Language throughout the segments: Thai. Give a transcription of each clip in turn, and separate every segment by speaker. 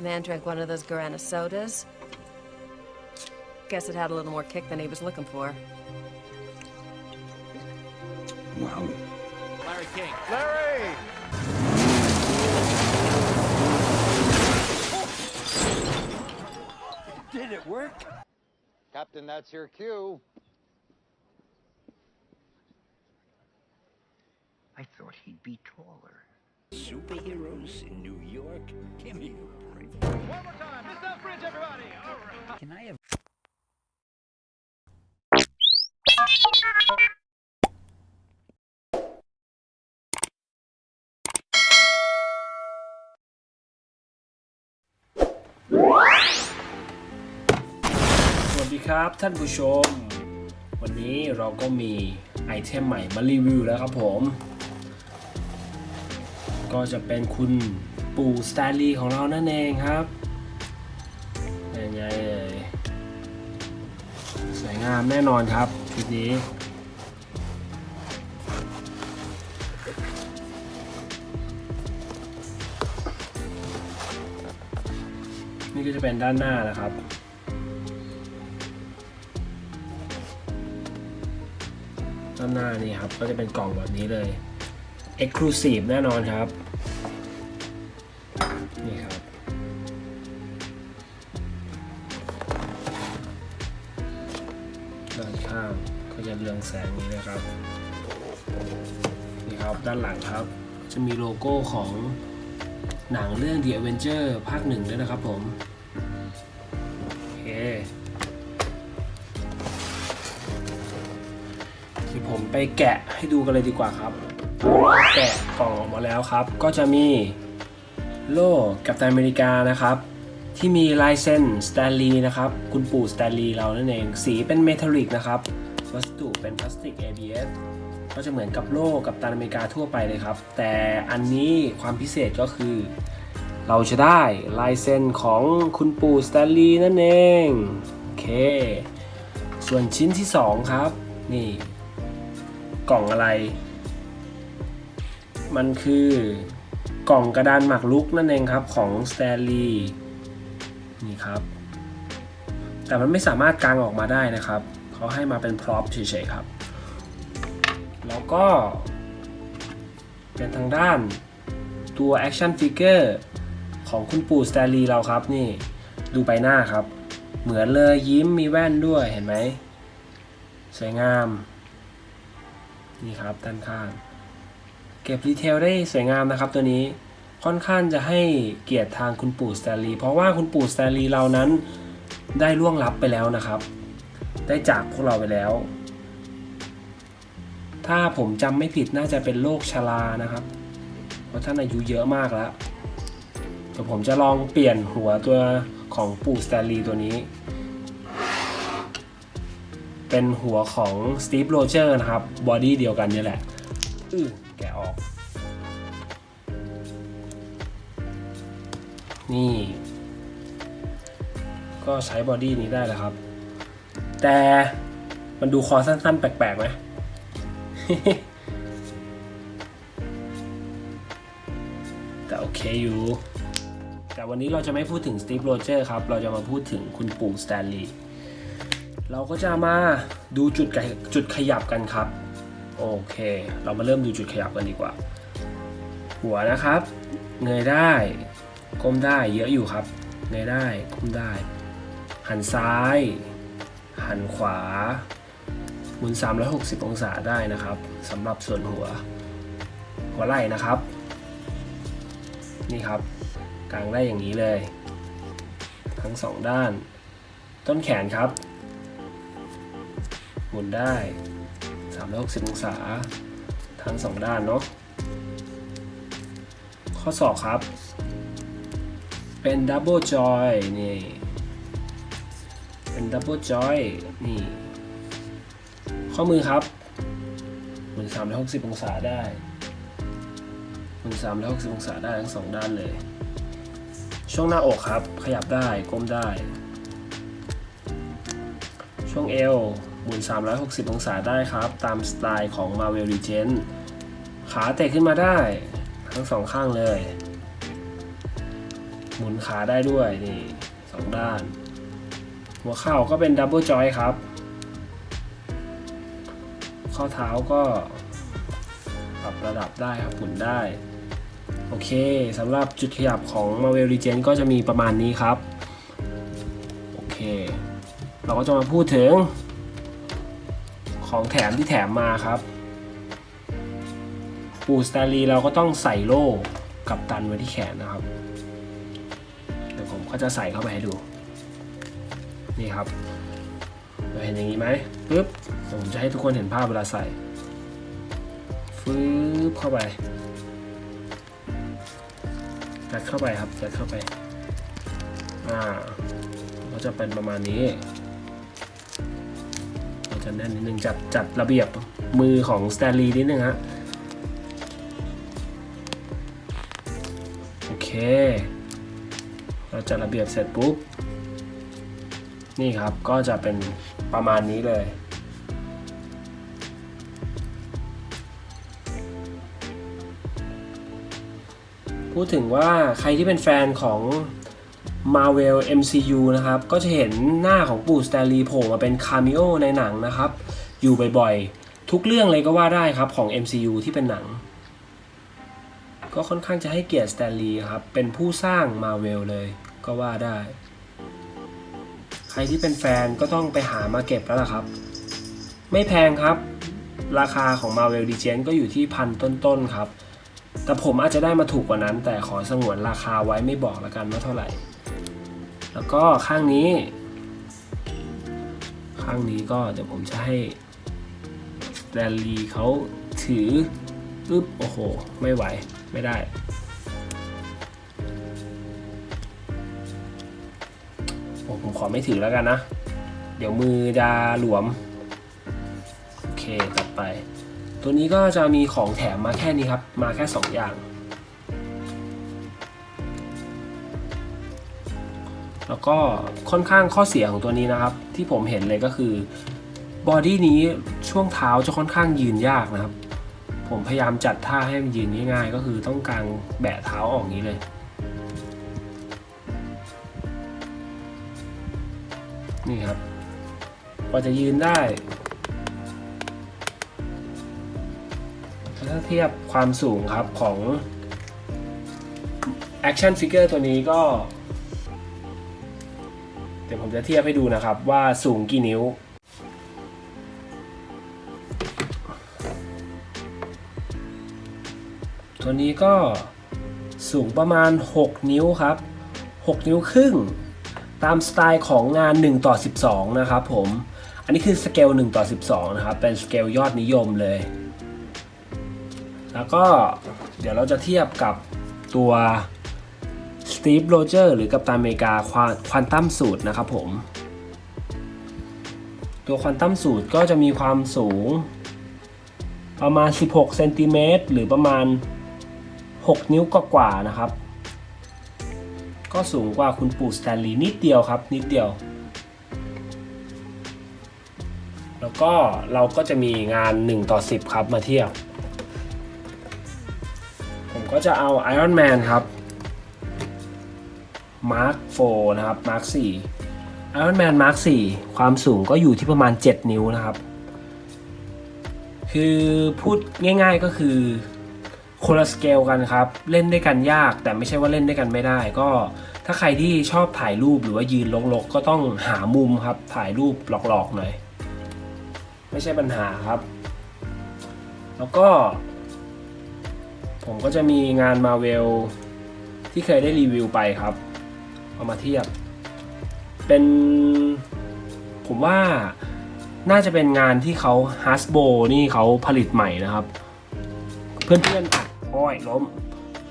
Speaker 1: The man drank one of those Guarana sodas. Guess it had a little more kick than he was looking for.
Speaker 2: Wow.
Speaker 3: Larry King.
Speaker 4: Larry!
Speaker 2: Did it work?
Speaker 4: Captain, that's your cue.
Speaker 2: I thought he'd be taller. Superheroes in New York? Give me a break.
Speaker 3: One more time. Miss Selfridge, everybody. All right.
Speaker 2: Can I have
Speaker 5: สวัสดีครับท่านผู้ชม วันนี้เราก็มีไอเทมใหม่มารีวิวแล้วครับผม ก็จะเป็นคุณปู่สไตลีของเรานั่นเองครับยังไงเอ่ยสวยงามแน่นอนครับชุดนี้นี่ก็จะเป็นด้านหน้านะครับ ด้านหน้านี่ครับก็จะเป็นกล่องแบบนี้เลย Exclusive แน่นอนครับ นี่ครับ ด้านข้างก็จะเรืองแสงนี้นะครับ นี่ครับ ด้านหลังครับ จะมีโลโก้ของหนังเรื่อง The Avenger ภาคหนึ่งด้วยนะครับผมโอเคเดี๋ยวผมไปแกะให้ดูกันเลยดีกว่าครับ แกะกล่องออกมาแล้วครับ ก็จะมีโล่กัปตันอเมริกานะครับ ที่มีลายเส้นสแตนลีย์นะครับ คุณปู่สแตนลีย์เรานั่นเอง สีเป็นเมทัลลิกนะครับวัสดุเป็นพลาสติก ABS ก็จะเหมือนกับโล่กัปตันอเมริกาทั่วไปเลยครับ แต่อันนี้ความพิเศษก็คือ เราจะได้ลายเซ็นของคุณปู่สแตนลีย์นั่นเอง โอเค ส่วนชิ้นที่ 2 ครับ นี่ กล่องอะไร มันคือกล่องกระดานหมากรุกนั่นเองครับของสแตนลีย์นี่ครับ แต่มันไม่สามารถกางออกมาได้นะครับเขาให้มาเป็นพร็อพเฉยๆครับ แล้วก็ เป็นทางด้านตัวแอคชั่นฟิกเกอร์ของคุณปู่สแตนลีย์เราครับนี่ดูใบหน้าครับ เหมือนเลยยิ้มมีแว่นด้วยเห็นไหมสวยงาม นี่ครับด้านข้าง ก็บดีเทลได้สวยงามนะครับตัวนี้ค่อนข้างจะให้เกียรติทางคุณปู่สแตนลีย์เพราะว่าคุณปู่สแตนลีย์เรานั้นได้ล่วงลับไปแล้วนะครับ ได้จากพวกเราไปแล้ว ถ้าผมจำไม่ผิดน่าจะเป็นโรคชรานะครับ เพราะท่านอายุเยอะมากแล้วเดี๋ยวผมจะลองเปลี่ยนหัวตัวของปู่สแตนลีย์ตัวนี้ เป็นหัวของสตีฟโรเจอร์นะครับบอดี้เดียวกันนี่แหละ อื้อแกะออก นี่ ก็ใช้บอดี้นี้ได้แล้วครับ แต่มันดูคอสั้นๆ แปลกๆไหมแต่โอเคอยู่ แต่วันนี้เราจะไม่พูดถึงสตีฟโรเจอร์ครับ เราจะมาพูดถึงคุณปู่สแตนลีย์เราก็จะมาดูจุดกะจุดขยับกันครับ โอเค เรามาเริ่มดูจุดขยับกันดีกว่า หัวนะครับ เงยได้ ก้มได้เยอะอยู่ครับ เงยได้ ก้มได้ หันซ้าย หันขวาหมุน 360 องศาได้นะครับสำหรับส่วนหัว หัวไหล่นะครับ นี่ครับกางได้อย่างนี้เลย ทั้งสองด้าน ต้นแขนครับ หมุนได้ 360 องศา ทั้งสองด้านเนาะ ข้อศอกครับ เป็นดับเบิลจอยนี่ เป็นดับเบิลจอยนี่ ข้อมือครับหมุน360 องศาได้หมุน360 องศาได้ทั้งสองด้านเลย ช่วงหน้าอกครับ ขยับได้ ก้มได้ ช่วงเอว หมุน360 องศาได้ครับ ตามสไตล์ของ Marvel Legends ขาเตะขึ้นมาได้ ทั้งสองข้างเลย หมุนขาได้ด้วยนี่สองด้าน หัวเข่าก็เป็นดับเบิลจอยครับ ข้อเท้าก็ปรับระดับได้ครับหมุนได้ โอเคสำหรับจุดขยับของ Marvel Legends ก็จะมีประมาณนี้ครับ โอเค เราก็จะมาพูดถึง ของแถมที่แถมมาครับ ปูสตาลีเราก็ต้องใส่โล่กับตันไว้ที่แขนนะครับ เดี๋ยวผมก็จะใส่เข้าไปให้ดู นี่ครับเราเห็นอย่างนี้ไหมปึ๊บผมจะให้ทุกคนเห็นภาพเวลาใส่ฟืบเข้าไปยัดเข้าไปครับยัดเข้าไป อ่า ก็จะเป็นประมาณนี้ จะแน่นนิดนึงจัดจัดระเบียบมือของสแตนลีย์นิดนึงฮะโอเค เราจัดระเบียบเสร็จปุ๊บ นี่ครับก็จะเป็นประมาณนี้เลยพูดถึงว่าใครที่เป็นแฟนของ Marvel MCU นะครับ ก็จะเห็นหน้าของปู่สแตนลีย์โผล่มาเป็นคาเมโอในหนังนะครับ อยู่บ่อยๆ ทุกเรื่องเลยก็ว่าได้ครับของ MCU ที่เป็นหนัง ก็ค่อนข้างจะให้เกียรติสแตนลีย์ครับ เป็นผู้สร้าง Marvel เลยก็ว่าได้ ใครที่เป็นแฟนก็ต้องไปหามาเก็บแล้วล่ะครับ ไม่แพงครับ ราคาของ Marvel Legends ก็อยู่ที่พันต้นๆครับแต่ผมอาจจะได้มาถูกกว่านั้น แต่ขอสงวนราคาไว้ไม่บอกละกันว่าเท่าไหร่ แล้วก็ข้างนี้ ข้างนี้ก็เดี๋ยวผมจะให้สแตนลีย์เขาถือปึ๊บโอ้โห ไม่ไหวไม่ได้โอ้ผมขอไม่ถือแล้วกันนะ เดี๋ยวมือจะหลวม โอเคตัดไป ตัวนี้ก็จะมีของแถมมาแค่นี้ครับ มาแค่ 2 อย่าง แล้วก็ค่อนข้างข้อเสียของตัวนี้นะครับ ที่ผมเห็นเลยก็คือบอดี้นี้ช่วงเท้าจะค่อนข้างยืนยากนะครับ ผมพยายามจัดท่าให้มันยืนง่ายๆ ก็คือต้องกางแบะเท้าออกนี้เลย นี่ครับกว่าจะยืนได้ถ้าเทียบความสูงครับของ Action Figure ตัวนี้ก็ ดี๋ยวผมจะเทียบให้ดูนะครับว่าสูงกี่นิ้ว ตัวนี้ก็สูงประมาณ 6 นิ้วครับ 6 นิ้วครึ่ง ตามสไตล์ของงาน 1 ต่อ 12 นะครับผม อันนี้คือสเกล 1 ต่อ 12 นะครับ เป็นสเกลยอดนิยมเลย แล้วก็เดี๋ยวเราจะเทียบกับตัว สตีฟโรเจอร์หรือกัปตันอเมริกาควอนตัมสูตรนะครับผม ตัวควอนตัมสูตรก็จะมีความสูง ประมาณ 16เซนติเมตรหรือประมาณ 6 นิ้วกว่าๆนะครับ ก็สูงกว่าคุณปู่สแตนลีย์นิดเดียวครับ นิดเดียว แล้วก็เราก็จะมีงาน 1 ต่อ 10 ครับมาเทียบผมก็จะเอา Iron Man ครับ Mark 4 นะครับ Mark 4 Iron Man Mark 4 ความสูงก็อยู่ที่ประมาณ 7 นิ้วนะครับ คือพูดง่ายๆก็คือคนละสเกลกันครับ เล่นด้วยกันยากแต่ไม่ใช่ว่าเล่นด้วยกันไม่ได้ ก็ถ้าใครที่ชอบถ่ายรูปหรือว่ายืนลกๆ ก็ต้องหามุมครับ ถ่ายรูปหลอกๆหน่อย ไม่ใช่ปัญหาครับ แล้วก็ ผมก็จะมีงานมาเวลที่เคยได้รีวิวไปครับ เอามาเทียบ เป็นผมว่าน่าจะเป็นงานที่เขาฮัสโบนี่เขาผลิตใหม่นะครับ เพื่อนๆอาจโอ้ยล้ม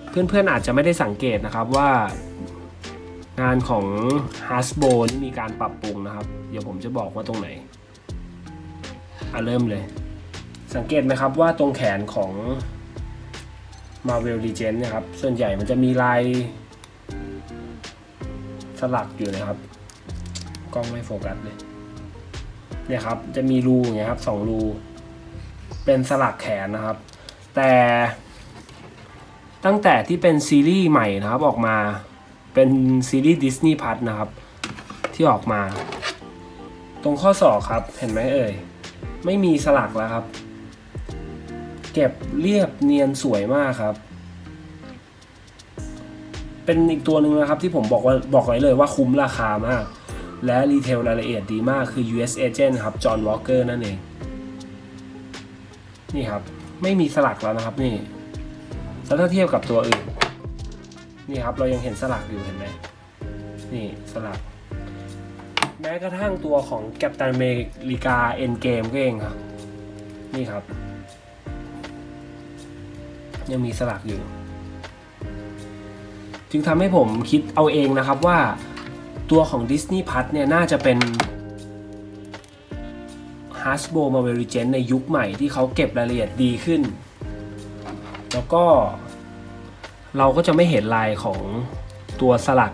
Speaker 5: เพื่อนๆอาจจะไม่ได้สังเกตนะครับว่างานของ Hasbro นี่มีการปรับปรุงนะครับ เดี๋ยวผมจะบอกว่าตรงไหนอะเริ่มเลย สังเกตไหมครับว่าตรงแขนของ Marvel Legend นะครับ ส่วนใหญ่มันจะมีลาย สลักอยู่นะครับ กล้องไม่โฟกัสเลย เนี่ยครับ จะมีรูอย่างเงี้ยครับสองรู เป็นสลักแขนนะครับ แต่ตั้งแต่ที่เป็นซีรีส์ใหม่นะครับออกมา เป็นซีรีส์ดิสนีย์พัทนะครับ ที่ออกมา ตรงข้อศอกครับ เห็นไหมเอ่ย ไม่มีสลักแล้วครับ เก็บเรียบเนียนสวยมากครับ เป็นอีกตัวหนึ่งนะครับที่ผมบอกว่าบอกไว้เลยว่าคุ้มราคามาก และรีเทลรายละเอียดดีมากคือ US Agent ครับจอห์นวอลเกอร์นั่นเอง นี่ครับ ไม่มีสลักแล้วนะครับนี่แล้วถ้าเทียบกับตัวอื่น นี่ครับเรายังเห็นสลักอยู่เห็นไหมนี่สลัก แม้กระทั่งตัวของแกปตันอเมริกาเอ็นเกมก็เองครับ นี่ครับ ยังมีสลักอยู่ จึงทำให้ผมคิดเอาเองนะครับว่าตัวของ Disney p l u s เนี่ยน่าจะเป็น Hasbro Marvel Legends ในยุคใหม่ที่เขาเก็บรายละเอียดดีขึ้น แล้วก็เราก็จะไม่เห็นลายของตัวสลัก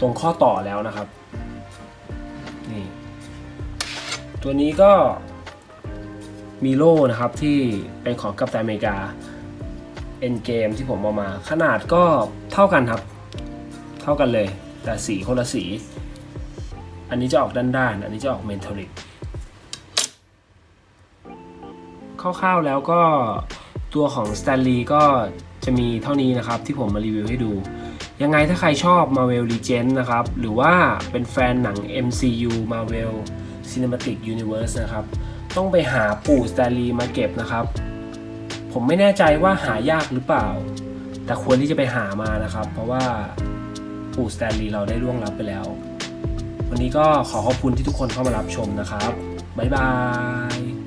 Speaker 5: ตรงข้อต่อแล้วนะครับนี่ตัวนี้ก็มีโล่นะครับที่เป็นของกัปตันอเมริกา เอ็นเกมที่ผมเอามา ขนาดก็เท่ากันครับ เท่ากันเลย แต่สีคนละสี อันนี้จะออกด้านๆ อันนี้จะออกเมนทริกคร่าวๆแล้วก็ตัวของ Stanley ก็จะมีเท่านี้นะครับ ที่ผมมารีวิวให้ดู ยังไงถ้าใครชอบ Marvel Legends นะครับ หรือว่าเป็นแฟนหนัง MCU Marvel Cinematic Universe นะครับ ต้องไปหาปู่ Stanley มาเก็บนะครับ ผมไม่แน่ใจว่าหายากหรือเปล่า แต่ควรที่จะไปหามานะครับ เพราะว่าปู่สแตนลีย์เราได้ล่วงลับไปแล้ว วันนี้ก็ขอขอบคุณที่ทุกคนเข้ามารับชมนะครับ บ๊ายบาย